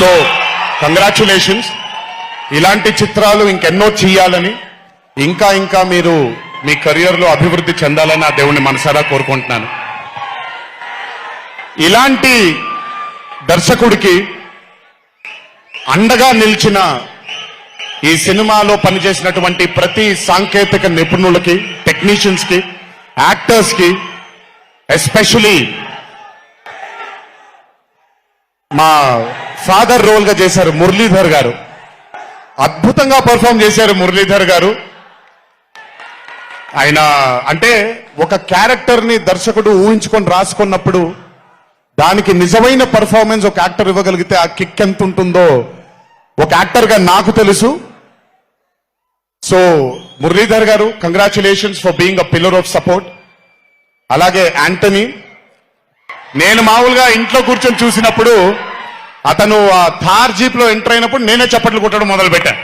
So congratulations ఇలాంటి చిత్రాలు ఇంకెన్నో చేయాలని ఇంకా ఇంకా మీరు మీ కెరియర్లో అభివృద్ధి చెందాలని ఆ దేవుణ్ణి మనసారా కోరుకుంటున్నాను. ఇలాంటి దర్శకుడికి అండగా నిలిచిన ఈ సినిమాలో పనిచేసినటువంటి ప్రతి సాంకేతిక నిపుణులకి టెక్నీషియన్స్కి యాక్టర్స్కి ఎస్పెషలీ మా ఫాదర్ రోల్గా చేశారు మురళీధర్ గారు. అద్భుతంగా పర్ఫామ్ చేశారు మురళీధర్ గారు. ఆయన అంటే ఒక క్యారెక్టర్ని దర్శకుడు ఊహించుకొని రాసుకున్నప్పుడు దానికి నిజమైన పర్ఫార్మెన్స్ ఒక యాక్టర్ ఇవ్వగలిగితే ఆ కిక్ ఎంత ఉంటుందో ఒక యాక్టర్గా నాకు తెలుసు. So Muralidhar garu congratulations for being a pillar of support అలాగే యాంటనీ నేను మామూలుగా ఇంట్లో కూర్చొని చూసినప్పుడు అతను ఆ థార్ జీప్లో ఎంటర్ అయినప్పుడు నేనే చప్పట్లు కొట్టడం మొదలు పెట్టాను